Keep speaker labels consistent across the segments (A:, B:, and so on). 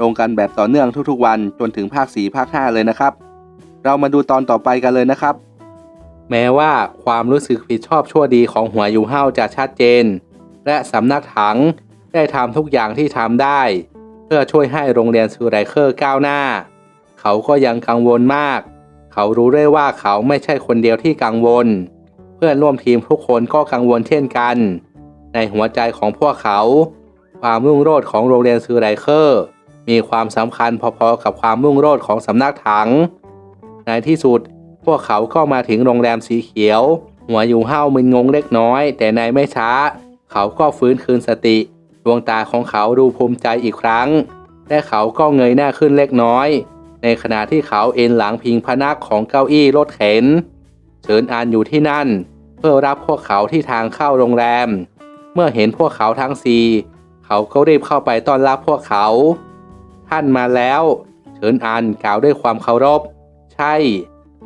A: ลงกันแบบต่อเนื่องทุกๆวันจนถึงภาค 4 ภาค 5 เลยนะครับ เรามาดูตอนต่อไปกันเลยนะครับ แม้ว่าความรู้สึกผิดชอบชั่วดีของหัวยูเฮาจะชัดเจน และสำนักถังได้ทำทุกอย่างที่ทำได้ เพื่อช่วยให้โรงเรียนซูไรเคอร์ก้าวหน้า เขาก็ยังกังวลมาก เขารู้ได้ว่าเขาไม่ใช่คนเดียวที่กังวล เพื่อนร่วมทีมทุกคนก็กังวลเช่นกัน ในหัวใจของพวกเขา ความรุ่งโรจน์ของโรงเรียนซูไรเคอร์ มีความสำคัญพอๆกับความรุ่งโรจน์ของสำนักถัง ในที่สุดพวกเขาก็มาถึงโรงแรมสีเขียว หัวอยู่เห้ามึนงงเล็กน้อย แต่ในไม่ช้า เขาก็ฟื้นคืนสติ ดวงตาของเขาดูภูมิใจอีกครั้ง และเขาก็เงยหน้าขึ้นเล็กน้อย ในขณะที่เขาเอ็นหลังพิงพนักของเก้าอี้รถเข็นเฉินอานอยู่ที่นั่น เพื่อรับพวกเขาที่ทางเข้าโรงแรม เมื่อเห็นพวกเขาทั้งสี่เขาก็รีบเข้าไปต้อนรับพวกเขา ท่านมาแล้ว เฉินอานกล่าวด้วยความเคารพ ใช่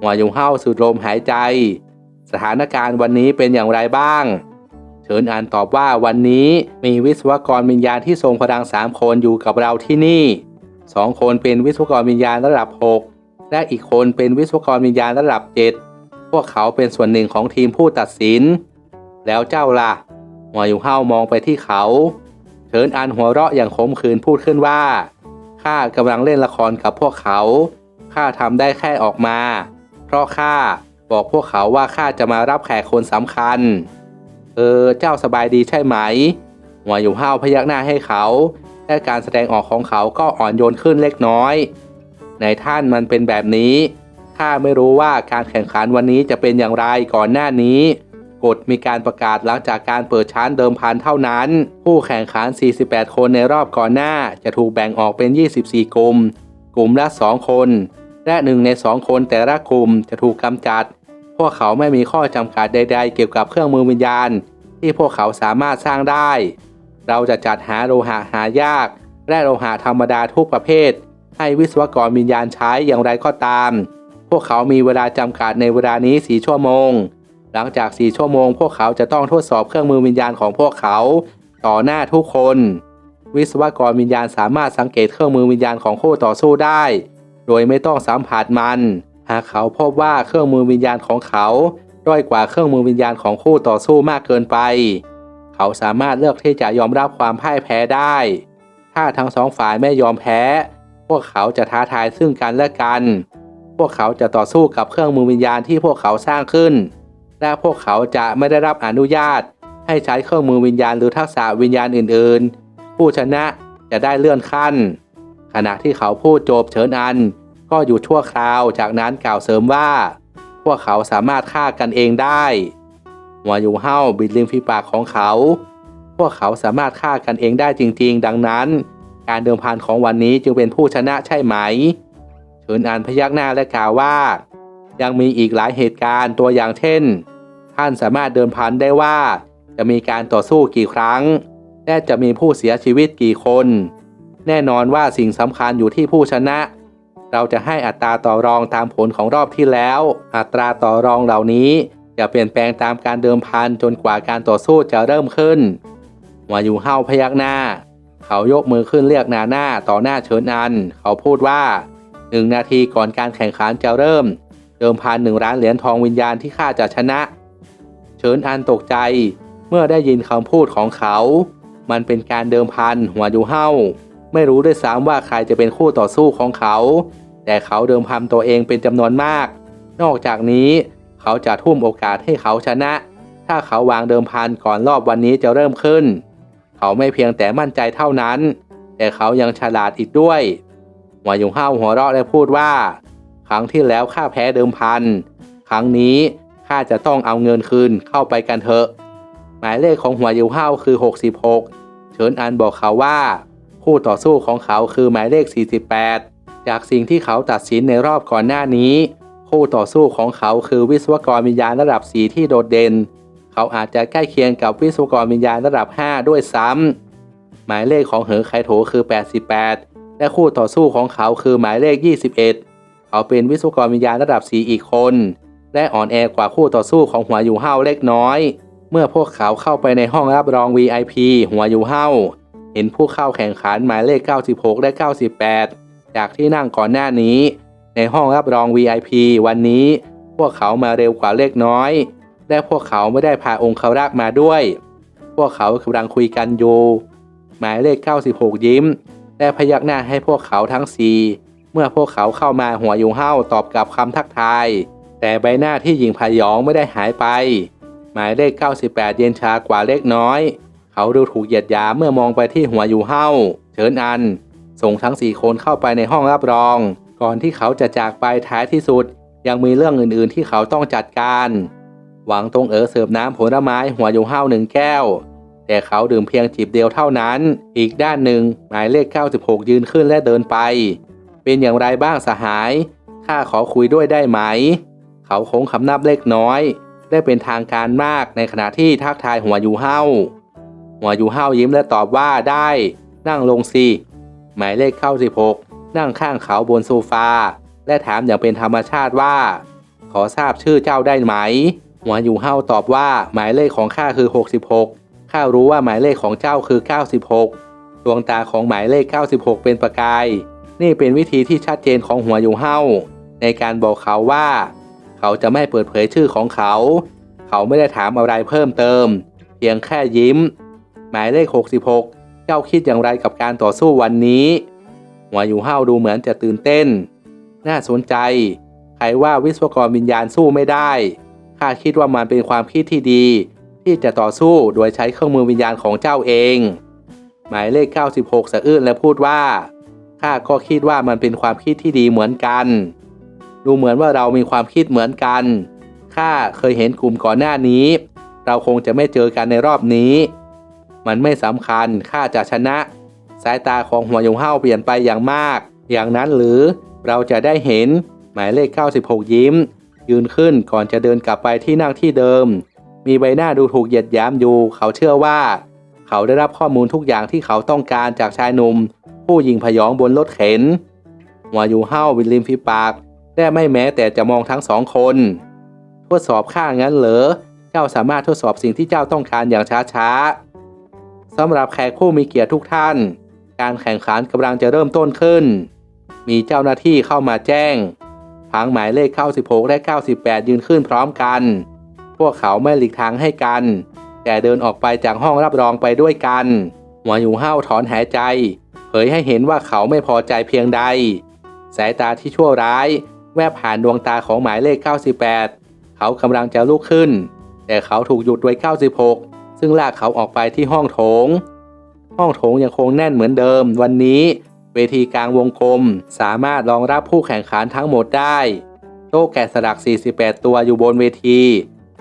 A: หัวยุงเฮาสูดลมหายใจ สถานการณ์วันนี้เป็นอย่างไรบ้าง เฉินอานตอบว่าวันนี้มีวิศวกรวิญญาณที่ทรงพลังสามคนอยู่กับเราที่นี่สองคนเป็นวิศวกรวิญญาณระดับ 6 และอีกคนเป็นวิศวกรวิญญาณระดับ 7 พวกเขาเป็นส่วนหนึ่งของทีมผู้ตัดสิน แล้วเจ้าล่ะหัวยุงเฮามองไปที่เขาเฉินอานหัวเราะอย่างขมขื่นพูดขึ้นว่า ข้ากำลังเล่นละครกับพวกเขา ข้าทำได้แค่ออกมา เพราะข้าบอกพวกเขาว่าข้าจะมารับแขกคนสำคัญ เออ เจ้าสบายดีใช่ไหม หัวอยู่ห้าวพยักหน้าให้เขา และการแสดงออกของเขาก็อ่อนโยนขึ้นเล็กน้อย ในท่านมันเป็นแบบนี้ ข้าไม่รู้ว่าการแข่งขันวันนี้จะเป็นอย่างไรก่อนหน้านี้ กฎมีการประกาศหลังจากการเปิดชั้นเดิมพันเท่านั้น ผู้แข่งขัน 48 คนในรอบก่อนหน้าจะถูกแบ่งออกเป็น 24 กลุ่ม กลุ่มละ 2 คน และหนึ่งใน 2 คนแต่ละกลุ่มจะถูกกำจัด พวกเขาไม่มีข้อจำกัดใด ๆ เกี่ยวกับเครื่องมือวิญญาณ ที่พวกเขาสามารถสร้างได้ เราจะจัดหาโลหะหายาก และโลหะธรรมดาทุกประเภท ให้วิศวกรวิญญาณใช้อย่างไรก็ตาม พวกเขามีเวลาจำกัดในเวลานี้ 4 ชั่วโมง หลังจาก 4 ชั่วโมง พวกเขาจะต้องทดสอบเครื่องมือวิญญาณของพวกเขา ต่อหน้าทุกคน วิศวกรวิญญาณสามารถสังเกตเครื่องมือวิญญาณของคู่ต่อสู้ได้ โดยไม่ต้องสัมผัสมัน หากเขาพบว่าเครื่องมือวิญญาณของเขาด้อยกว่าเครื่องมือวิญญาณของคู่ต่อสู้มากเกินไป เขาสามารถเลือกที่จะยอมรับความพ่ายแพ้ได้ ถ้าทั้งสองฝ่ายไม่ยอมแพ้ พวกเขาจะท้าทายซึ่งกันและกัน พวกเขาจะต่อสู้กับเครื่องมือวิญญาณที่พวกเขาสร้างขึ้น และพวกเขาจะไม่ได้รับอนุญาต ให้ใช้เครื่องมือวิญญาณหรือทักษะวิญญาณอื่นๆ ผู้ชนะจะได้เลื่อนขั้น ขณะที่เขาพูดจบเฉินอัน ก็อยู่ชั่วคราวจากนั้นกล่าวเสริมว่า พวกเขาสามารถฆ่ากันเองได้หัวอยู่เห้าบิดริมฝีปากของเขา พวกเขาสามารถฆ่ากันเองได้จริง ๆ ดังนั้น การเดิมพันของวันนี้จึงเป็นผู้ชนะใช่ไหมเฉินอันพยักหน้าและกล่าวว่า ยังมีอีกหลายเหตุการณ์ตัวอย่างเช่น ท่านสามารถเดิมพันได้ว่า จะมีการต่อสู้กี่ครั้ง และจะมีผู้เสียชีวิตกี่คน แน่นอนว่าสิ่งสำคัญอยู่ที่ผู้ชนะ เราจะให้อัตราต่อรองตามผลของรอบที่แล้ว อัตราต่อรองเหล่านี้จะเปลี่ยนแปลงตามการเดิมพันจนกว่าการต่อสู้จะเริ่มขึ้นหัวอยู่เฮาพยักหน้า เขายกมือขึ้นเรียกนาหน้าต่อหน้าเฉินอัน เขาพูดว่าหนึ่งนาทีก่อนการแข่งขันจะเริ่ม เดิมพันหนึ่งล้านเหรียญทองวิญญาณที่ข้าจะชนะ เฉินอันตกใจ เมื่อได้ยินคำพูดของเขา มันเป็นการเดิมพันหัวอยู่เฮาไม่รู้ด้วยซ้ำว่าใครจะเป็นคู่ต่อสู้ของเขา แต่เขาเดิมพันตัวเองเป็นจำนวนมาก นอกจากนี้เขาจะทุ่มโอกาสให้เขาชนะ ถ้าเขาวางเดิมพันก่อนรอบวันนี้จะเริ่มขึ้น เขาไม่เพียงแต่มั่นใจเท่านั้น แต่เขายังฉลาดอีกด้วย หัวยุงห้าหัวเราะและพูดว่า ครั้งที่แล้วข้าแพ้เดิมพัน ครั้งนี้ ข้าจะต้องเอาเงินคืนเข้าไปกันเถอะ หมายเลขของหัวยูห้าคือ 66 เฉินอันบอกเขาว่า คู่ต่อสู้ของเขาคือหมายเลข 48 จากสิ่งที่เขาตัดสินในรอบก่อนหน้านี้ คู่ต่อสู้ของเขาคือวิศวกรวิญญาณระดับ 4 ที่โดดเด่น เขาอาจจะใกล้เคียงกับวิศวกรวิญญาณระดับ 5 ด้วยซ้ำหมายเลขของเหอไคโถคือ 88 และคู่ต่อสู้ของเขาคือหมายเลข 21 เขาเป็นวิศวกรวิญญาณระดับ 4 อีกคน และอ่อนแอกว่าคู่ต่อสู้ของหัวอยู่เฮาเล็กน้อย เมื่อพวกเขาเข้าไปในห้องรับรอง VIP หัวอยู่เฮาเห็นผู้เข้าแข่งขันหมายเลข 96 และ 98 จากที่นั่งก่อนหน้านี้ ในห้องรับรอง VIP วันนี้ พวกเขามาเร็วกว่าเล็กน้อย และพวกเขาไม่ได้พาองค์คารักมาด้วย พวกเขากำลังคุยกันอยู่หมายเลข 96 ยิ้ม และพยักหน้าให้พวกเขาทั้งสี่เมื่อพวกเขาเข้ามาหัวยุงเห้าตอบกลับคำทักทาย แต่ใบหน้าที่หญิงพยองไม่ได้หายไป หมายเลข 98 เย็นชากว่าเล็กน้อย เขาดูถูกเหยียดหยามเมื่อมองไปที่หัวอยู่เห้าเฉินอัน ส่งทั้งสี่คนเข้าไปในห้องรับรอง ก่อนที่เขาจะจากไปท้ายที่สุด ยังมีเรื่องอื่นๆที่เขาต้องจัดการ หวังตรงเอ๋อเสิร์ฟน้ำผลไม้หัวอยู่เห้าหนึ่งแก้ว แต่เขาดื่มเพียงจิบเดียวเท่านั้น อีกด้านหนึ่งหมายเลข 96 ยืนขึ้นและเดินไป เป็นอย่างไรบ้างสหายข้าขอคุยด้วยได้ไหม เขาคงคำนับเล็กน้อย ได้เป็นทางการมากในขณะที่ทักทายหัวยูเห้าหัวยูเห้ายิ้มและตอบว่าได้นั่งลงสิหมายเลขเข้า 16 นั่งข้างเขาบนโซฟา และถามอย่างเป็นธรรมชาติว่า ขอทราบชื่อเจ้าได้ไหม หัวอยู่เห้าตอบว่าหมายเลขของข้าคือ 66 ข้ารู้ว่าหมายเลขของเจ้าคือ 96 ดวงตาของหมายเลข 96 เป็นประกาย นี่เป็นวิธีที่ชัดเจนของหัวอยู่เห้าในการบอกเขาว่า เขาจะไม่เปิดเผยชื่อของเขา เขาไม่ได้ถามอะไรเพิ่มเติม เพียงแค่ยิ้ม หมายเลข 66 เจ้าคิดอย่างไรกับการต่อสู้วันนี้ หัวอยู่ห้าวดูเหมือนจะตื่นเต้น น่าสนใจ ใครว่าวิศวกรวิญญาณสู้ไม่ได้ ข้าคิดว่ามันเป็นความคิดที่ดี ที่จะต่อสู้โดยใช้เครื่องมือวิญญาณของเจ้าเอง หมายเลข 96 สะอื้นและพูดว่าข้าก็คิดว่ามันเป็นความคิดที่ดีเหมือนกัน ดูเหมือนว่าเรามีความคิดเหมือนกันข้าเคยเห็นกลุ่มก่อนหน้านี้ เราคงจะไม่เจอกันในรอบนี้ มันไม่สำคัญข้าจะชนะ สายตาของหัวยงเห้าเปลี่ยนไปอย่างมาก อย่างนั้นหรือเราจะได้เห็นหมายเลข 96 ยิ้ม ยืนขึ้นก่อนจะเดินกลับไปที่นั่งที่เดิม มีใบหน้าดูถูกเหยียดหยามอยู่ เขาเชื่อว่า เขาได้รับข้อมูลทุกอย่างที่เขาต้องการจากชายหนุ่ม ผู้ยิงพยองบนรถเข็นหัวยูเห้าวินริมฝีปาก และไม่แม้แต่จะมองทั้งสองคน ทดสอบข้างั้นเหรอ เจ้าสามารถทดสอบสิ่งที่เจ้าต้องการอย่างช้าๆสำหรับแขกผู้มีเกียรติทุกท่าน การแข่งขันกำลังจะเริ่มต้นขึ้น มีเจ้าหน้าที่เข้ามาแจ้งพังหมายเลข96และ 98 ยืนขึ้นพร้อมกัน พวกเขาไม่หลีกทางให้กัน แต่เดินออกไปจากห้องรับรองไปด้วยกันหัวอยู่ห้าวถอนหายใจ เผยให้เห็นว่าเขาไม่พอใจเพียงใด สายตาที่ชั่วร้าย แวบผ่านดวงตาของหมายเลข 98 เขากำลังจะลุกขึ้น แต่เขาถูกหยุดด้วย96 ซึ่งลากเขาออกไปที่ห้องโถง ห้องโถงยังคงแน่นเหมือนเดิม วันนี้เวทีกลางวงกลมสามารถรองรับผู้แข่งขันทั้งหมดได้ โต๊ะแกะสลัก 48 ตัวอยู่บนเวที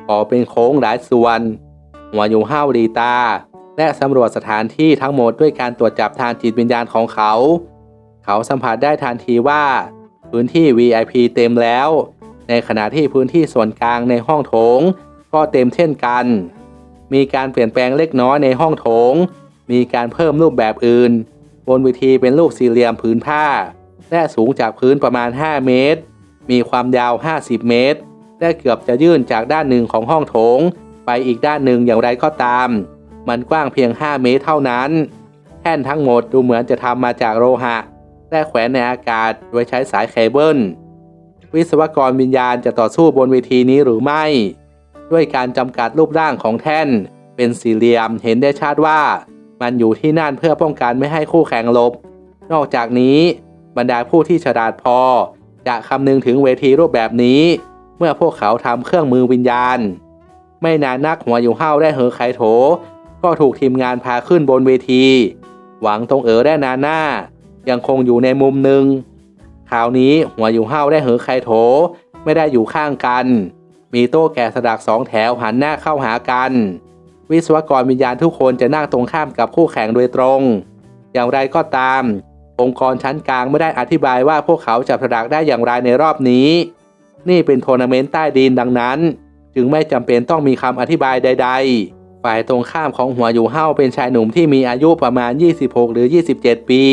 A: ก่อเป็นโค้งหลายส่วนหัวอยู่ห้าวดีตา และสำรวจสถานที่ทั้งหมดด้วยการตรวจจับทางจิตวิญญาณของเขา เขาสัมผัสได้ทันทีว่า พื้นที่ VIP เต็มแล้ว ในขณะที่พื้นที่ส่วนกลางในห้องโถง ก็เต็มเช่นกัน มีการเปลี่ยนแปลงเล็กน้อยในห้องโถง มีการเพิ่มรูปแบบอื่น บนเวทีเป็นรูปสี่เหลี่ยมผืนผ้า และสูงจากพื้นประมาณ 5 เมตร มีความยาว 50 เมตร และเกือบจะยื่นจากด้านหนึ่งของห้องโถง ไปอีกด้านหนึ่งอย่างไรก็ตาม มันกว้างเพียง 5 เมตรเท่านั้น แท่นทั้งหมดดูเหมือนจะทำมาจากโลหะ และแขวนในอากาศโดยใช้สายเคเบิล วิศวกรวิญญาณจะต่อสู้บนเวทีนี้หรือไม่ ด้วยการจำกัดรูปร่างของแท่น เป็นสี่เหลี่ยมเห็นได้ชัดว่า มันอยู่ที่นั่นเพื่อป้องกันไม่ให้คู่แข่งลบ นอกจากนี้ บรรดาผู้ที่ฉลาดพอ จะคำนึงถึงเวทีรูปแบบนี้ เมื่อพวกเขาทำเครื่องมือวิญญาณ ไม่นานนักหัวอยู่ห้าวได้เหอไคโถ ก็ถูกทีมงานพาขึ้นบนเวที หวังตรงเอ๋อและนาน่า ยังคงอยู่ในมุมหนึ่งคราวนี้หัวอยู่ห้าได้เหอไคโถ ไม่ได้อยู่ข้างกัน มีโต๊ะแกะสลักสองแถวหันหน้าเข้าหากัน วิศวกรวิญญาณทุกคนจะนั่งตรงข้ามกับคู่แข่งโดยตรง อย่างไรก็ตาม องค์กรชั้นกลางไม่ได้อธิบายว่าพวกเขาจะผลักได้อย่างไรในรอบนี้ นี่เป็นทัวร์นาเมนต์ใต้ดินดังนั้น จึงไม่จำเป็นต้องมีคำอธิบายใด ๆ ฝ่ายตรงข้ามของหัวอยู่เฮ้าเป็นชายหนุ่มที่มีอายุประมาณ 26 หรือ 27 ปี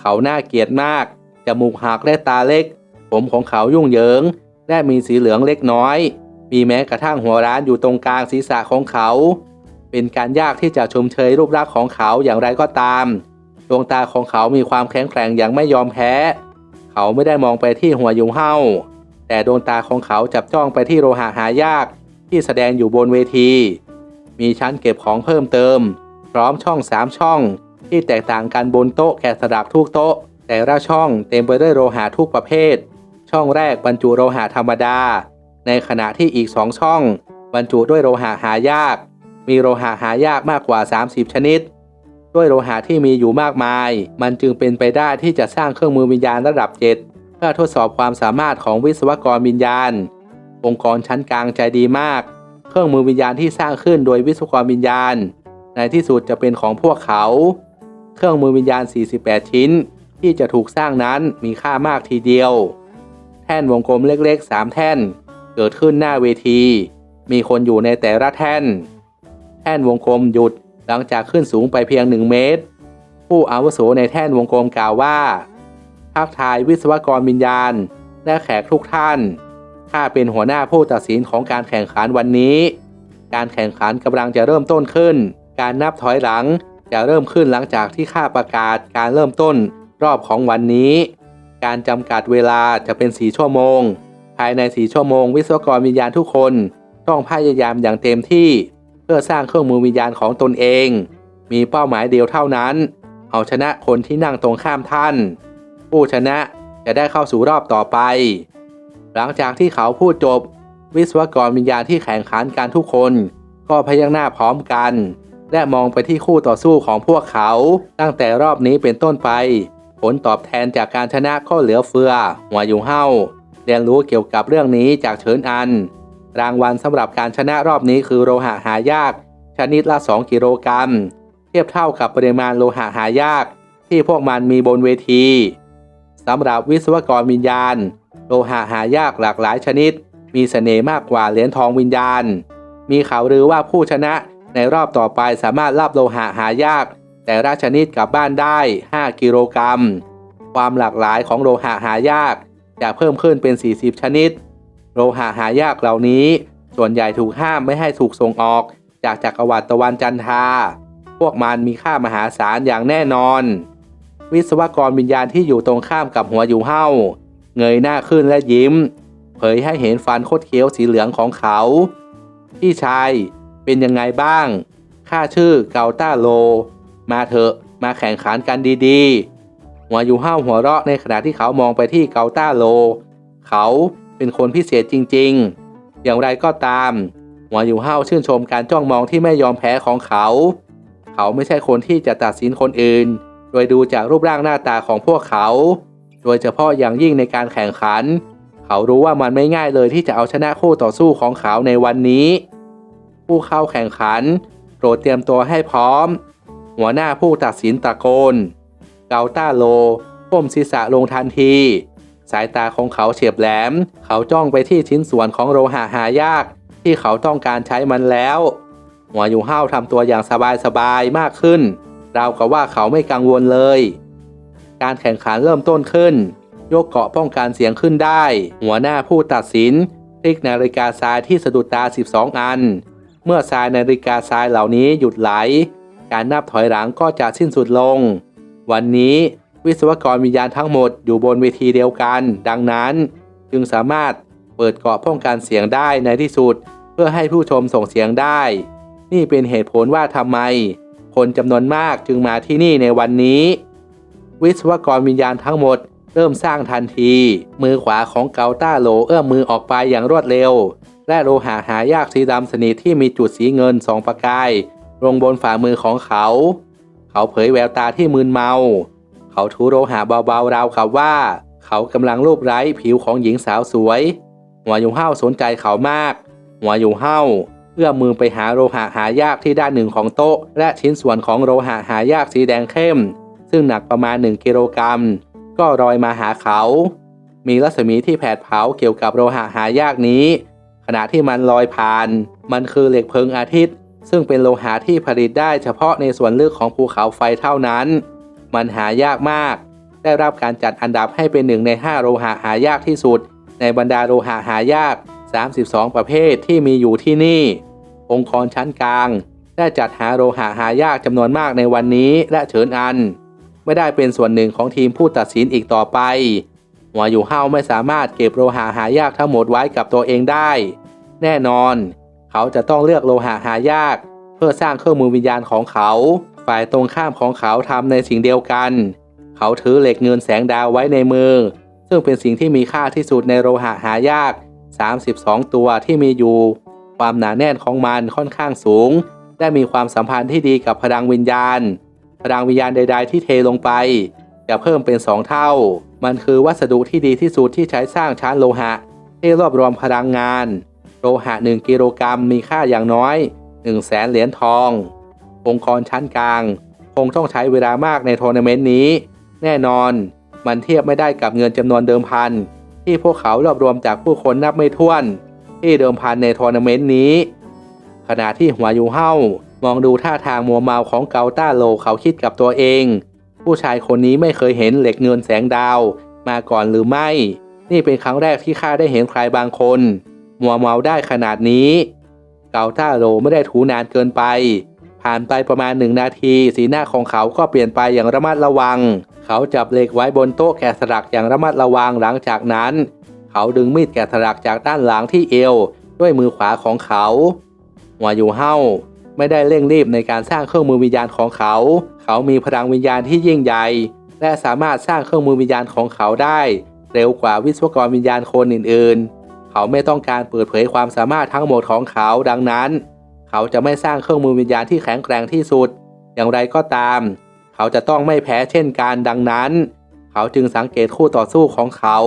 A: เขาน่าเกลียดมาก จมูกหักและตาเล็ก ผมของเขายุ่งเหยิง และมีสีเหลืองเล็กน้อย มีแม้กระทั่งหัวร้านอยู่ตรงกลางศีรษะของเขา เป็นการยากที่จะชมเชยรูปลักษณ์ของเขาอย่างไรก็ตาม ดวงตาของเขามีความแข็งแกร่งอย่างไม่ยอมแพ้ เขาไม่ได้มองไปที่หัวยุงเห่าแต่ดวงตาของเขาจับจ้องไปที่โลหะหายากที่แสดงอยู่บนเวที มีชั้นเก็บของเพิ่มเติม พร้อมช่องสามช่อง ที่แตกต่างกันบนโต๊ะแกะสลักทุกโต๊ะ แต่ละช่องเต็มไปด้วยโลหะทุกประเภท ช่องแรกบรรจุโลหะธรรมดา ในขณะที่อีกสองช่อง บรรจุด้วยโลหะหายาก มีโลหะหายากมากกว่า 30 ชนิด ด้วยโลหะที่มีอยู่มากมาย มันจึงเป็นไปได้ที่จะสร้างเครื่องมือวิญญาณระดับเจ็ดเพื่อทดสอบความสามารถของวิศวกรวิญญาณ องค์กรชั้นกลางใจดีมาก เครื่องมือวิญญาณที่สร้างขึ้นโดยวิศวกรวิญญาณ ในที่สุดจะเป็นของพวกเขา เครื่องมือวิญญาณ 48 ชิ้น ที่จะถูกสร้างนั้นมีค่ามากทีเดียว แท่นวงกลมเล็กๆ 3 แท่น เกิดขึ้นหน้าเวที มีคนอยู่ในแต่ละแท่น แท่นวงกลมหยุดหลังจากขึ้นสูงไปเพียง 1 เมตร ผู้อาวุโสในแท่นวงกลมกล่าวว่าทักทายวิศวกรวิญญาณ และแขกทุกท่านข้าเป็นหัวหน้าผู้ตัดสินของการแข่งขันวันนี้ การแข่งขันกำลังจะเริ่มต้นขึ้น การนับถอยหลัง จะเริ่มขึ้นหลังจากที่ข้าประกาศการเริ่มต้นรอบของวันนี้ การจำกัดเวลาจะเป็น 4 ชั่วโมง ภายใน 4 ชั่วโมง วิศวกรวิญญาณทุกคน ต้องพยายามอย่างเต็มที่ เพื่อสร้างเครื่องมือวิญญาณของตนเอง มีเป้าหมายเดียวเท่านั้น เอาชนะคนที่นั่งตรงข้ามท่าน ผู้ชนะจะได้เข้าสู่รอบต่อไป หลังจากที่เขาพูดจบ วิศวกรวิญญาณที่แข่งขันกันทุกคน ก็พยักหน้าพร้อมกัน และมองไปที่คู่ต่อสู้ของพวกเขา ตั้งแต่รอบนี้เป็นต้นไป ผลตอบแทนจากการชนะก็เหลือเฟือ หัวอยู่เฮ้าเรียนรู้เกี่ยวกับเรื่องนี้จากเฉินอัน รางวัลสำหรับการชนะรอบนี้คือโลหะหายาก ชนิดละ 2 กิโลกรัม เทียบเท่ากับปริมาณโลหะหายาก ที่พวกมันมีบนเวทีสำหรับวิศวกรวิญญาณ โลหะหายากหลากหลายชนิด มีเสน่ห์มากกว่าเหรียญทองวิญญาณ มีข่าวลือว่าผู้ชนะ ในรอบต่อไปสามารถรับโลหะหายาก แต่ละชนิดกลับบ้านได้ 5 กิโลกรัม ความหลากหลายของโลหะหายากจะเพิ่มขึ้นเป็น 40 ชนิด โลหะหายากเหล่านี้ ส่วนใหญ่ถูกห้ามไม่ให้ถูกส่งออก จากจักรวรรดิตะวันจันทราพวกมันมีค่ามหาศาลอย่างแน่นอน วิศวกรวิญญาณที่อยู่ตรงข้ามกับหัวอยู่เฮ้าเงยหน้าขึ้นและยิ้ม เผยให้เห็นฟันคดเคี้ยวสีเหลืองของเขา พี่ชาย เป็นยังไงบ้าง ข้าชื่อเกาต้าโล มาเถอะมาแข่งขันกันดีๆ หัวอยู่เห้าหัวเราะในขณะที่เขามองไปที่เกาต้าโล เขาเป็นคนพิเศษจริงๆ อย่างไรก็ตาม หัวอยู่เห้าชื่นชมการจ้องมองที่ไม่ยอมแพ้ของเขา เขาไม่ใช่คนที่จะตัดสินคนอื่น โดยดูจากรูปร่างหน้าตาของพวกเขา โดยเฉพาะอย่างยิ่งในการแข่งขัน เขารู้ว่ามันไม่ง่ายเลยที่จะเอาชนะคู่ต่อสู้ของเขาในวันนี้ ผู้เข้าแข่งขัน โปรดเตรียมตัวให้พร้อม หัวหน้าผู้ตัดสินตะโกน เกาต้าโลก้มศีรษะลงทันที สายตาของเขาเฉียบแหลม เขาจ้องไปที่ชิ้นส่วนของโลหะหายาก ที่เขาต้องการใช้มันแล้ว หัวอยู่ห้าวทำตัวอย่างสบายๆมากขึ้น ราวกับว่าเขาไม่กังวลเลย การแข่งขันเริ่มต้นขึ้น ยกเกาะป้องกันเสียงขึ้นได้ หัวหน้าผู้ตัดสินพลิกนาฬิกาทรายที่สะดุดตา 12 อัน เมื่อทรายนาฬิกาทรายเหล่านี้หยุดไหล การนับถอยหลังก็จะสิ้นสุดลง วันนี้วิศวกรวิญญาณทั้งหมดอยู่บนเวทีเดียวกัน ดังนั้น จึงสามารถเปิดเกาะป้องกันเสียงได้ในที่สุด เพื่อให้ผู้ชมส่งเสียงได้ นี่เป็นเหตุผลว่าทำไม คนจำนวนมากจึงมาที่นี่ในวันนี้ วิศวกรวิญญาณทั้งหมดเริ่มสร้างทันที มือขวาของเกาต้าโลเอื้อมมือออกไปอย่างรวดเร็ว และโลหะหายากสีดำสนิทที่มีจุดสีเงินสองประกาย ลงบนฝ่ามือของเขา เขาเผยแววตาที่มึนเมา เขาถูโลหะเบาๆราวกับว่า เขากำลังรูปไร้ผิวของหญิงสาวสวย หัวยุงเห้าสนใจเขามาก หัวยุงเห้าเอื้อมมือไปหาโลหะหายากที่ด้านหนึ่งของโต๊ะ และชิ้นส่วนของโลหะหายากสีแดงเข้ม ซึ่งซึ่งหนักประมาณ 1 กิโลกรัม ก็ลอยมาหาเขา มีรัศมีที่แผดเผาเกี่ยวกับโลหะหายากนี้ ขณะที่มันลอยผ่าน มันคือเหล็กเพลิงอาทิตย์ ซึ่งเป็นโลหะที่ผลิตได้เฉพาะในส่วนลึกของภูเขาไฟเท่านั้น มันหายากมาก ได้รับการจัดอันดับให้เป็นหนึ่งใน 5 โลหะหายากที่สุด ในบรรดาโลหะหายาก 32 ประเภทที่มีอยู่ที่นี่ องค์กรชั้นกลาง ได้จัดหาโลหะหายากจำนวนมากในวันนี้และเฉินอัน ไม่ได้เป็นส่วนหนึ่งของทีมผู้ตัดสินอีกต่อไป หัวอยู่เฮาไม่สามารถเก็บโลหะหายากทั้งหมดไว้กับตัวเองได้ แน่นอน เขาจะต้องเลือกโลหะหายาก เพื่อสร้างเครื่องมือวิญญาณของเขา ฝ่ายตรงข้ามของเขาทำในสิ่งเดียวกัน เขาถือเหล็กเงินแสงดาวไว้ในมือ ซึ่งเป็นสิ่งที่มีค่าที่สุดในโลหะหายาก 32 ตัวที่มีอยู่ ความหนาแน่นของมันค่อนข้างสูง และมีความสัมพันธ์ที่ดีกับพลังวิญญาณ พลังวิญญาณใด ๆ ที่เทลงไป จะเพิ่มเป็น2เท่า มันคือวัสดุที่ดีที่สุดที่ใช้สร้างชั้นโลหะ ที่รวบรวมพลังงาน โลหะ 1 กิโลกรัมมีค่าอย่างน้อย 1 0 0 0 0แสนเหรียญทอง องค์กรชั้นกลาง คงต้องใช้เวลามากในทัวร์นาเมนต์นี้ แน่นอน มันเทียบไม่ได้กับเงินจำนวนเดิมพัน ที่พวกเขารวบรวมจากผู้คนนับไม่ถ้วน ที่เดิมพันในทัวร์นาเมนต์นี้ ขณะที่หัวยูเฮามองดูท่าทางมัวเมาของเกาต้าโลเขาคิดกับตัวเอง ผู้ชายคนนี้ไม่เคยเห็นเหล็กเงินแสงดาว มาก่อนหรือไม่ นี่เป็นครั้งแรกที่ข้าได้เห็นใครบางคน มัวเมาได้ขนาดนี้ เกาต้าโลไม่ได้ถูนานเกินไป ผ่านไปประมาณหนึ่งนาที สีหน้าของเขาก็เปลี่ยนไปอย่างระมัดระวัง เขาจับเหล็กไว้บนโต๊ะแกะสลักอย่างระมัดระวังหลังจากนั้น เขาดึงมีดแกะสลักจากด้านหลังที่เอว ด้วยมือขวาของเขาหัวอยู่เฮ้า ไม่ได้เร่งรีบในการสร้างเครื่องมือวิญญาณของเขา เขามีพลังวิญญาณที่ยิ่งใหญ่ และสามารถสร้างเครื่องมือวิญญาณของเขาได้ เร็วกว่าวิศวกรวิญญาณคนอื่นๆ เขาไม่ต้องการเปิดเผยความสามารถทั้งหมดของเขาดังนั้น เขาจะไม่สร้างเครื่องมือวิญญาณที่แข็งแกร่งที่สุด อย่างไรก็ตาม เขาจะต้องไม่แพ้เช่นกันดังนั้น เขาจึงสังเกตคู่ต่อสู้ของเขา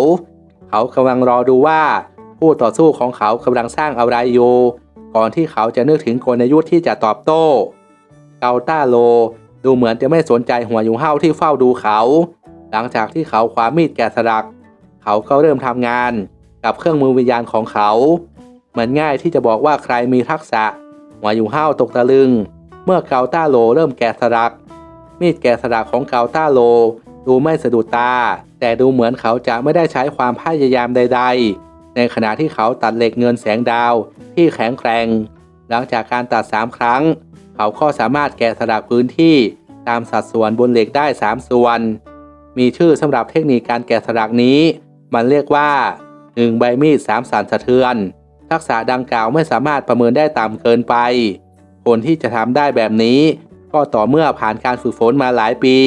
A: เขากำลังรอดูว่าคู่ต่อสู้ของเขากำลังสร้างอะไรอยู่ ก่อนที่เขาจะนึกถึงกลยุทธ์ที่จะตอบโต้ เกาต้าโล ดูเหมือนจะไม่สนใจหัวยุงเห่าที่เฝ้าดูเขา หลังจากที่เขาคว้ามีดแกะสลัก เขาก็เริ่มทำงานกับเครื่องมือวิญญาณของเขาเหมือนง่ายที่จะบอกว่าใครมีทักษะ หัวยุงเห่าตกตะลึง เมื่อเกาต้าโลเริ่มแกะสลัก มีดแกะสลักของเกาต้าโล ดูไม่สะดุดตา แต่ดูเหมือนเขาจะไม่ได้ใช้ความพยายามใด ๆ ในขณะที่เขาตัดเหล็กเงินแสงดาวที่แข็งแกร่ง หลังจากการตัด 3 ครั้ง เขาก็สามารถแกะสลักพื้นที่ตามสัดส่วนบนเหล็กได้ 3 ส่วน มีชื่อสำหรับเทคนิคการแกะสลักนี้ มันเรียกว่า 1 ใบมีด 3 สันสะเทือน ทักษะดังกล่าวไม่สามารถประเมินได้ต่ำเกินไป คนที่จะทำได้แบบนี้ ก็ต่อเมื่อผ่านการฝึกฝนมาหลายปี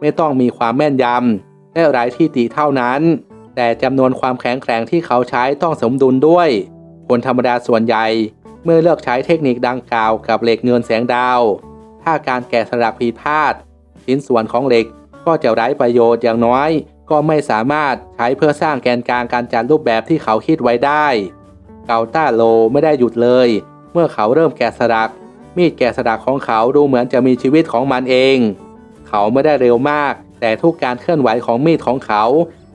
A: ไม่ต้องมีความแม่นยำและไร้ที่ติเท่านั้น แต่จำนวนความแข็งแกร่งที่เขาใช้ต้องสมดุลด้วย คนธรรมดาส่วนใหญ่ เมื่อเลือกใช้เทคนิคดังกล่าวกับเหล็กเงินแสงดาว ถ้าการแกะสลักผิดพลาด ชิ้นส่วนของเหล็กก็จะไร้ประโยชน์อย่างน้อย ก็ไม่สามารถใช้เพื่อสร้างแกนกลางการจัดรูปแบบที่เขาคิดไว้ได้ เกาต้าโลไม่ได้หยุดเลย เมื่อเขาเริ่มแกะสลัก มีดแกะสลักของเขาดูเหมือนจะมีชีวิตของมันเอง เขาไม่ได้เร็วมาก แต่ทุกการเคลื่อนไหวของมีดของเขา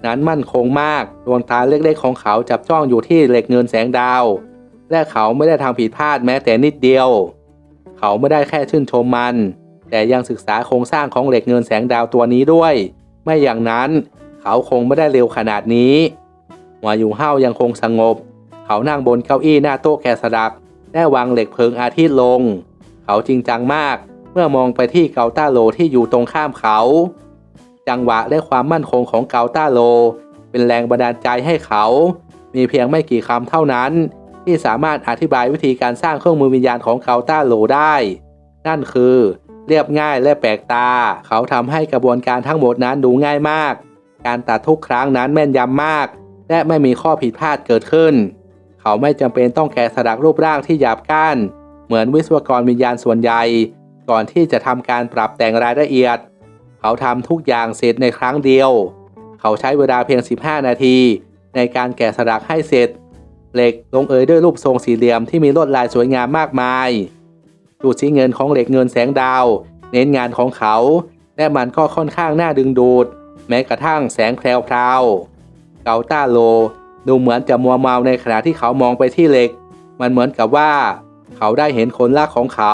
A: นั้นมั่นคงมาก ดวงตาเล็กๆของเขาจับจ้องอยู่ที่เหล็กเงินแสงดาว และเขาไม่ได้ทำผิดพลาดแม้แต่นิดเดียว เขาไม่ได้แค่ชื่นชมมัน แต่ยังศึกษาโครงสร้างของเหล็กเงินแสงดาวตัวนี้ด้วย ไม่อย่างนั้นเขาคงไม่ได้เร็วขนาดนี้หัวอยู่เห้ายังคงสงบ เขานั่งบนเก้าอี้หน้าโต๊ะแกะสลักและวางเหล็กเพลิงอาทิตย์ลง เขาจริงจังมาก เมื่อมองไปที่เกาต้าโลที่อยู่ตรงข้ามเขา จังหวะและความมั่นคงของเกาต้าโล เป็นแรงบันดาลใจให้เขา มีเพียงไม่กี่คำเท่านั้น ที่สามารถอธิบายวิธีการสร้างเครื่องมือวิญญาณของเกาต้าโลได้ นั่นคือ เรียบง่ายและแปลกตา เขาทำให้กระบวนการทั้งหมดนั้นดูง่ายมาก การตัดทุกครั้งนั้นแม่นยำมาก และไม่มีข้อผิดพลาดเกิดขึ้น เขาไม่จำเป็นต้องแกะสลักรูปร่างที่หยาบก้านเหมือนวิศวกรวิญญาณส่วนใหญ่ ก่อนที่จะทำการปรับแต่งรายละเอียด เขาทำทุกอย่างเสร็จในครั้งเดียว เขาใช้เวลาเพียง 15 นาที ในการแกะสลักให้เสร็จ เหล็กลงเอยด้วยรูปทรงสี่เหลี่ยมที่มีลวดลายสวยงามมากมายจุดสีเงินของเหล็กเงินแสงดาว เน้นงานของเขา และมันก็ค่อนข้างน่าดึงดูด แม้กระทั่งแสงแพรวพรวเกาต้าโล ดูเหมือนจะมัวเมาในขณะที่เขามองไปที่เหล็ก มันเหมือนกับว่า เขาได้เห็นคนรักของเขา